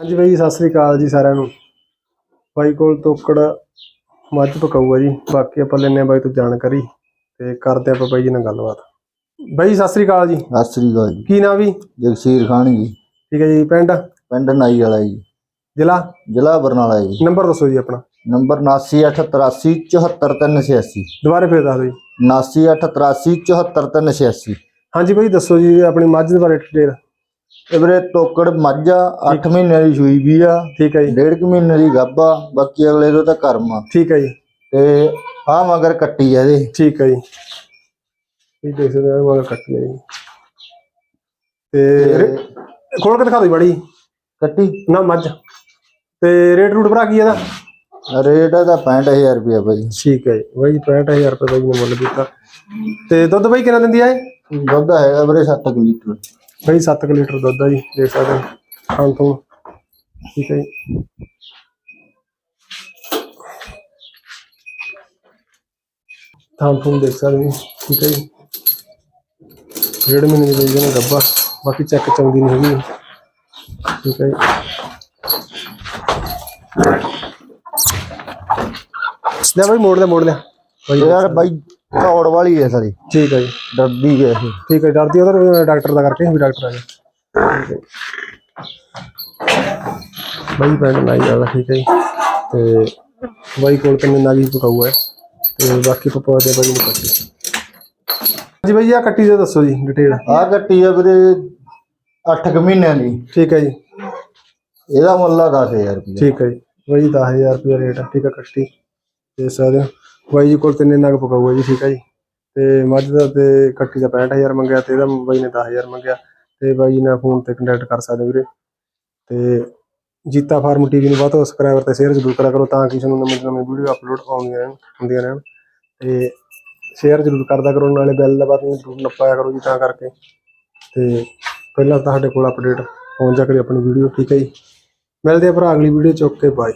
ਹਾਂਜੀ ਬਾਈ ਜੀ, ਸਤਿ ਸ੍ਰੀ ਅਕਾਲ ਜੀ ਸਾਰਿਆਂ ਨੂੰ। ਬਾਈ ਕੋਲ ਤੋਕੜ ਮੱਝ ਪਕਾਊਗਾ ਜੀ। ਬਾਕੀ ਆਪਾਂ ਲੈਣੇ ਆ ਬਾਈ ਤੋਂ ਜਾਣਕਾਰੀ ਤੇ ਕਰਦੇ ਆਪਾਂ ਬਾਈ ਜੀ ਨਾਲ ਗੱਲਬਾਤ। ਬਾਈ ਜੀ, ਸਤਿ ਸ੍ਰੀ ਅਕਾਲ ਜੀ। ਸਤਿ ਸ੍ਰੀ ਅਕਾਲ ਜੀ। ਕੀ ਨਾਮ ਵੀ ਜਗਸੀਰ ਖਾਨ ਜੀ। ਠੀਕ ਹੈ ਜੀ ਪਿੰਡ? ਪਿੰਡ ਨਾਈ ਵਾਲਾ ਜੀ। ਜ਼ਿਲ੍ਹਾ? ਜ਼ਿਲ੍ਹਾ ਬਰਨਾਲਾ ਜੀ। ਨੰਬਰ ਦੱਸੋ ਜੀ ਆਪਣਾ। ਨੰਬਰ 7988844386 ਦੁਬਾਰੇ ਫੇਰ ਦੱਸ ਦਿਓ ਜੀ। 7988844386 ਹਾਂਜੀ ਬਾਈ ਦੱਸੋ ਜੀ ਆਪਣੀ ਮੱਝ ਦੇ ਬਾਰੇ ਡਿਟੇਲ ਇਹ ਵੀਰੇ ਤੋਕੜ ਮੱਝ ਆ 8 ਮਹੀਨਿਆਂ ਦੀ ਸੂਈ ਵੀ ਆ ਠੀਕ ਹੈ ਜੀ। ਡੇਢ ਕੁ ਮਹੀਨੇ ਦੀ ਗੱਭਾ ਬਾਕੀ ਅਗਲੇ ਤੋਂ ਤਾਂ ਕਰਮ ਆ। ਠੀਕ ਹੈ ਜੀ। ਤੇ ਆ ਮਗਰ ਕੱਟੀ ਆ ਇਹਦੇ। ਠੀਕ ਹੈ ਜੀ। ਇਹ ਦੇਖ ਸਕਦੇ ਹੋ ਮਗਰ ਕੱਟੀ ਹੈ ਜੀ। ਤੇ ਖੋਲ ਕੇ ਦਿਖਾ ਦਿਓ ਬੜੀ ਕੱਟੀ? ਨਾ ਮੱਝ। ਤੇ ਰੇਟ ਰੂਟ ਭਰਾ ਕੀ ਇਹਦਾ? ਰੇਟ ਇਹਦਾ 65000 ਰੁਪਇਆ ਭਾਈ ਠੀਕ ਹੈ ਜੀ। ਬਾਈ 65000 ਰੁਪਏ ਬਾਈ ਨੇ ਮੁੱਲ ਦਿੱਤਾ। ਤੇ ਦੁੱਧ ਬਾਈ ਕਿੰਨਾ ਦਿੰਦੀ ਆ ਇਹ? ਦੁੱਧ ਹੈਗਾ ਵੀਰੇ 7 ਲੀਟਰ। ਬਾਈ 7 ਲੀਟਰ ਦੁੱਧ ਆ ਜੀ ਦੇਖ ਸਕਦੇ ਹੋ ਖਾਣ ਤੋਂ। ਠੀਕ ਹੈ ਜੀ। ਥਾਂ ਤੋਂ ਦੇਖ ਸਕਦੇ ਹੋ ਠੀਕ ਹੈ ਜੀ। ਡੇਢ ਮਹੀਨੇ ਦੀ ਬਾਈ ਡੱਬਾ ਬਾਕੀ ਚੈੱਕ ਚੰਗੀ ਨਹੀਂ ਹੈਗੀ। ਠੀਕ ਹੈ ਜੀ। ਲੈ ਬਾਈ ਮੋੜ ਲਿਆ ਮੋੜ ਲਿਆ। ਬਾਈ ਯਾਰ ਬਾਈ ਘੌੜ ਵਾਲੀ ਹੈ ਸਾਰੀ। ਠੀਕ ਹੈ ਜੀ। ਡਰਦੀ ਹੈ ਇਹ। ਠੀਕ ਹੈ ਡਰਦੀ ਉਧਰ ਡਾਕਟਰ ਦਾ ਕਰਕੇ ਵੀ ਡਾਕਟਰ ਆ ਗਿਆ। ਬਾਈ ਪਿੰਡ ਲਾਈ ਜਾਣਾ ਠੀਕ ਹੈ ਜੀ। ਤੇ ਬਾਈ ਕੋਲ ਕਿੰਨੇ ਨਾਗੀ ਪਕਾਊ ਹੈ ਤੇ ਬਾਕੀ ਪਪਾ ਦੇ ਬਾਈ ਨੂੰ ਕੱਟੀ। ਜੀ ਬਾਈ ਆ ਕੱਟੀ ਦਾ ਦੱਸੋ ਜੀ ਡਿਟੇਲ। ਆ ਕੱਟੀ ਆ ਵੀਰੇ 8 ਕੁ ਮਹੀਨਿਆਂ ਦੀ। ਠੀਕ ਹੈ ਜੀ। ਇਹਦਾ ਮੁੱਲ ਆ 10000 ਰੁਪਇਆ ਠੀਕ ਹੈ ਜੀ। ਬਾਈ 10000 ਰੁਪਏ ਰੇਟ ਆ। ਠੀਕ ਹੈ ਕੱਟੀ। ਦੇ ਸਕਦੇ ਹੋ। ਬਾਈ ਜੀ ਕੋਲ ਤਿੰਨੇ ਨਗ ਪਕਾਊਗਾ ਜੀ, ਠੀਕ ਹੈ ਜੀ। ਤੇ ਮੱਝ ਦਾ ਤੇ ਕੱਟੀ ਦਾ 65000 ਮੰਗਿਆ ਤੇ ਇਹਦਾ ਬਾਈ ਨੇ 10000 ਮੰਗਿਆ। ਤੇ ਬਾਈ ਜੀ ਨਾਲ ਫੋਨ ਤੇ ਕੰਟੈਕਟ ਕਰ ਸਕਦੇ ਵੀਰੇ। ਤੇ ਜੀਤਾ ਫਾਰਮ ਟੀਵੀ ਨੂੰ ਵੱਧ ਤੋਂ ਸਬਸਕ੍ਰਾਈਬਰ ਤੇ ਸ਼ੇਅਰ ਜ਼ਰੂਰ ਕਰਿਆ ਕਰੋ ਤਾਂ ਕਿ ਤੁਹਾਨੂੰ ਨਵੀਂ ਨਵੀਂ ਵੀਡੀਓ ਅਪਲੋਡ ਆਉਂਦੀਆਂ ਰਹਿਣ, ਹੁੰਦੀਆਂ ਰਹਿਣ। ਤੇ ਸ਼ੇਅਰ ਜ਼ਰੂਰ ਕਰਦਾ ਕਰੋ, ਨਾਲੇ ਬੈਲ ਦਾ ਬਟਨ ਜ਼ਰੂਰ ਨੱਪਾਇਆ ਕਰੋ ਜੀ ਤਾਂ ਕਰਕੇ। ਤੇ ਪਹਿਲਾਂ ਤੁਹਾਡੇ ਕੋਲ ਅਪਡੇਟ ਪਹੁੰਚ ਜਾ ਕਰੇ ਆਪਣੀ ਵੀਡੀਓ ਠੀਕ ਹੈ ਜੀ। ਮਿਲਦੇ ਆ ਭਰਾ ਅਗਲੀ ਵੀਡੀਓ ਚ, ਓਕੇ ਬਾਏ